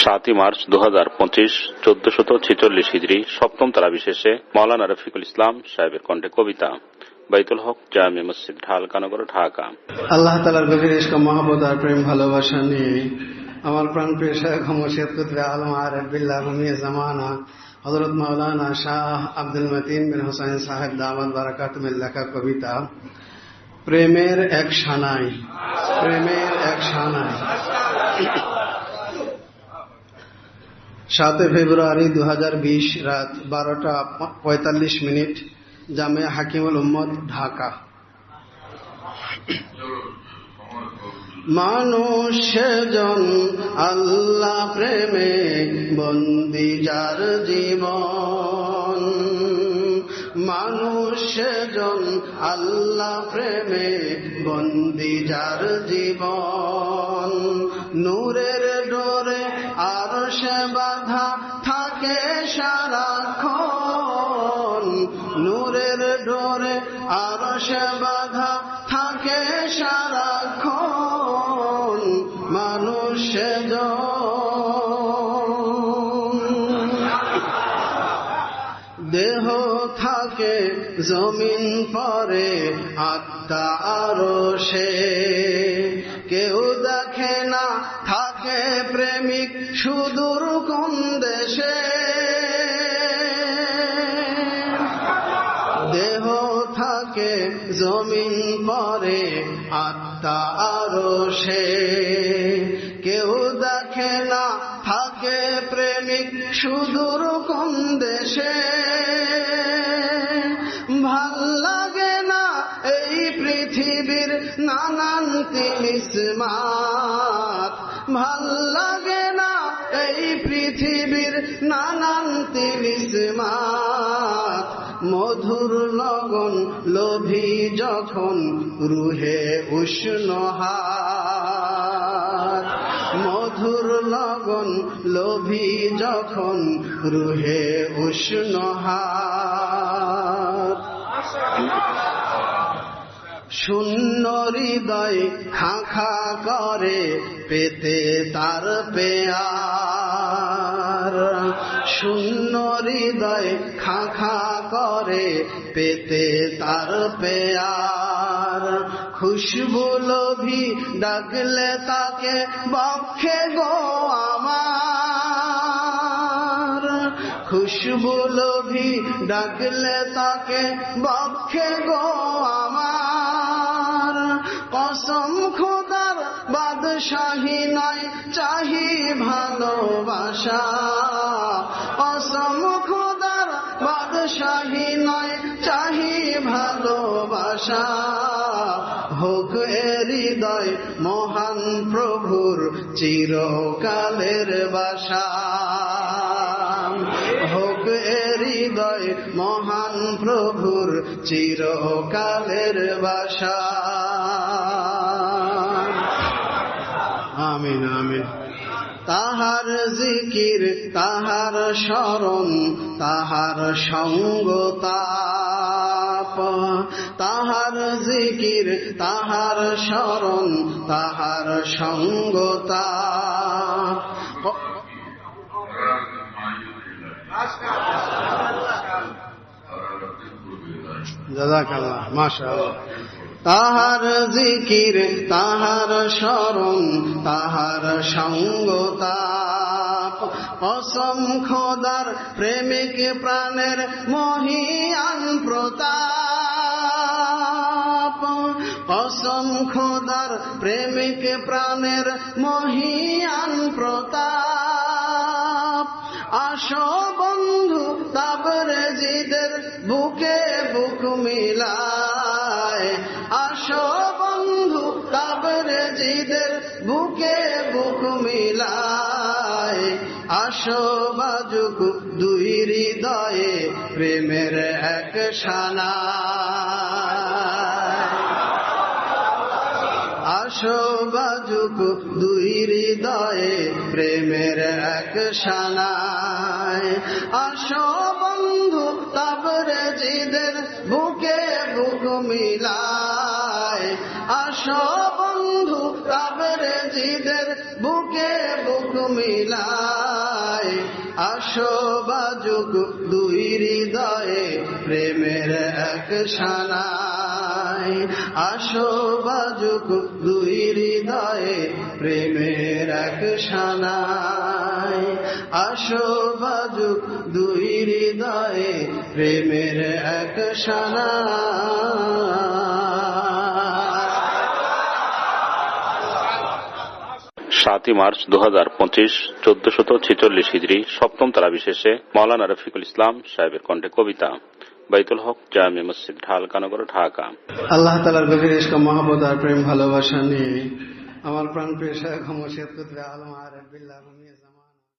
সাতই মার্চ দু হাজার পঁচিশ, চোদ্দশত ছেচল্লিশ হিজড়ি সপ্তম তারা বিশেষে মৌলানা রফিকুল ইসলাম সাহেবের কণ্ঠে কবিতা। বাইতুল হক, জামি মসজিদ, ঢালকানগর, ঢাকা। আল্লাহ তালার গভীর মহাবত আর প্রেম, ভালোবাসা নিয়ে আমার প্রাণ প্রিয় শেখ কুতবে আলম আরেফ বিল্লাহ জামানা হজরত শাহ আব্দুল মতিন বিন হোসেন সাহেব দামাদ বারাকাতুমের লেখা কবিতা, প্রেমের এক সানাই, প্রেমের এক সানাই। সাতই ফেব্রুয়ারি দু হাজার বিশ রাত বারোটা পঁয়তাল্লিশ মিনিট জামে হাকিমুল উম্মদ ঢাকা। মানুষ জন আল্লাহ প্রেমে বন্দি যার জীবন। মানুষ জন আল্লাহ প্রেমে বন্দি যার জীবন। নূরের নূরের ডোরে আর সে বাধা থাকে সারাক্ষণ মানুষ দেহ থাকে, জমিন পরে, আত্মা আরও সে। কেউ দেখে না, থাকে প্রেমিক, সুদূর কোন দেশে? থাকে জমিন পরে আত্মা আরও সে। কেউ দেখে না থাকে প্রেমিক, সুদূর কোন দেশে? ভালো লাগে না এই পৃথিবীর নানান তিলিসমাত ভালো লাগে না এই পৃথিবীর নানান তিলিসমাত মধুর লগন লোভী যখন রুহে উষ্ণ হাত। মধুর লগন লোভী যখন রুহে উষ্ণ হাত। শূন্য হৃদয় খাখা করে পেতে তার পেয়ার। শূন্য হৃদয় খাখা করে পেতে তার পেয়ার। খুশবু লোভী ডাকলে তাকে বক্ষে গো আমার। খুশবু লোভী ডাকলে তাকে বক্ষে গো আমার। কসম খোদার বাদশাহী নয় চাহি ভালোবাসা বাদশাহী নয় চাহি ভালোবাসা। হোক হৃদয় মহান প্রভুর চিরকালের বাসা। হোক হৃদয় মহান প্রভুর চিরকালের বাসা। আমিন আমিন। তাহার জিকির তাহার স্মরণ তাহার সঙ্গতাপ। তাহার জিকির তাহার স্মরণ তাহার সঙ্গতাপ। জাজাকাল্লাহ মাশাআল্লাহ। তাহার জিকির, তাহার স্মরণ, তাহার সঙ্গতাপ। অসম খোদার প্রেমিক প্রাণের মহিয়ান প্রতাপ। অসম খোদার প্রেমিক প্রাণের মহিয়ান প্রতাপ। আসো বন্ধু তাবরে জিদের বুকে বুক মিলায় আসো বাজুক দুই হৃদয়ে প্রেমের এক সানা আসো বাজুক দুই হৃদয়ে প্রেমের এক সানায় আসো বন্ধু তাবরে জিদের বুকে বুক মিলায়। আসো বন্ধু তাবরে জিদের বুকে বুক মিলায়। আসো বাজুক দুই হৃদয়ে প্রেমের এক সানাই আসো বাজুক দুই হৃদয়ে প্রেমের এক সানাই আসো বাজুক দুই হৃদয়ে প্রেমের এক সানাই সাতই মার্চ দু হাজার পঁচিশ, চোদ্দশত ছেচল্লিশ হিজড়ি সপ্তম তারা বিশেষে মৌলানা রফিকুল ইসলাম সাহেবের কণ্ঠে কবিতা। বাইতুল হক, জামি মসজিদ, ঢালকানগর, ঢাকা। আল্লাহ তালার গভীর ইস্ক মহাবত আর প্রেম, ভালোবাসা নিয়ে আমার প্রাণ প্রিয় শেখ মসিয়ত কুতবে আলম আর বিল্লাহ